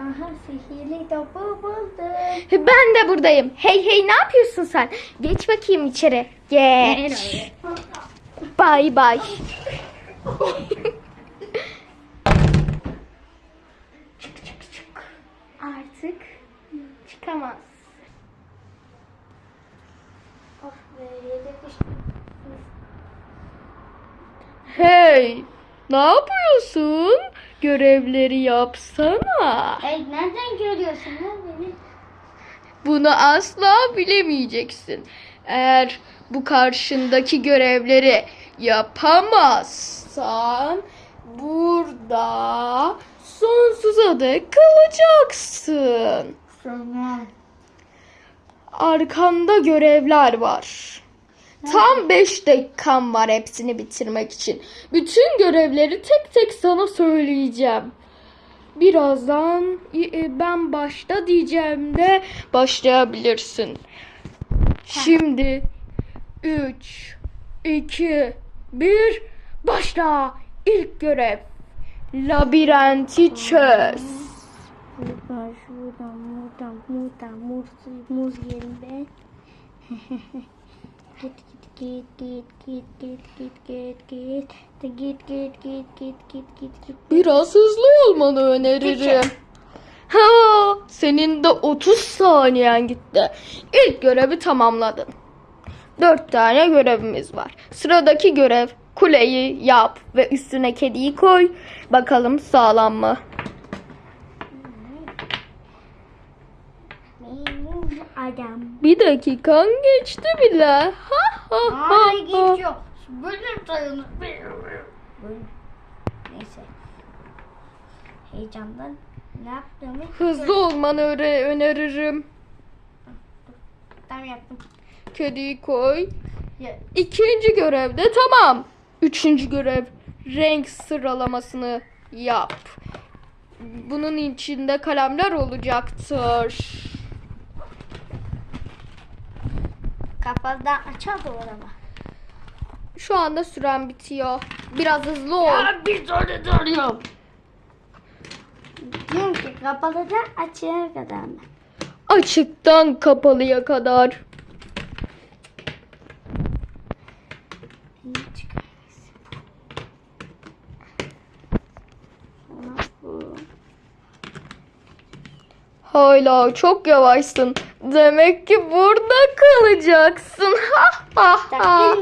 Aha sihirli topu buldum. Ben de buradayım. Hey hey ne yapıyorsun sen? Geç bakayım içeri. Geç. Bay bay. Artık çıkamaz. Of be düştüm. Hey, ne yapıyorsun? Görevleri yapsana. Hey nereden görüyorsun lan beni? Bunu asla bilemeyeceksin. Eğer bu karşındaki görevleri yapamazsan burada sonsuza dek kalacaksın. Tamam. Arkanda görevler var. Tam 5 dakikam var hepsini bitirmek için. Bütün görevleri tek tek sana söyleyeceğim. Birazdan e, ben başta diyeceğim de başlayabilirsin. Şimdi 3 2 1 başla. İlk görev. Labirenti çöz. Buradan şuradan buradan buradan muz, muz yerinde. Git git git git git git git git git git git git git git git git Biraz hızlı olmanı öneririm. Ha, senin de 30 saniyen gitti. İlk görevi tamamladın. 4 tane görevimiz var. Sıradaki görev kuleyi yap ve üstüne kediyi koy. Bakalım sağlam mı? Adam. Bir dakikan geçti bile. Ha ha ha. Ay ha. geçiyor. Bölüm sayılır. Neyse. Heyecandan ne yaptığımı Hızlı olmanı öre- öneririm. tam yaptım. Kediyi koy. Ya, İkinci görevde tamam. Üçüncü görev renk sıralamasını yap. Bunun içinde kalemler olacaktır. Kafadan açar da ama. Şu anda süren bitiyor. Biraz hızlı ol. bir tane tanıyorum. Diyorum ki kapalı da açığa kadar mı? Açıktan kapalıya kadar. Sonra bu. Hala çok yavaşsın. Demek ki burada kalacaksın. Ha ha ha.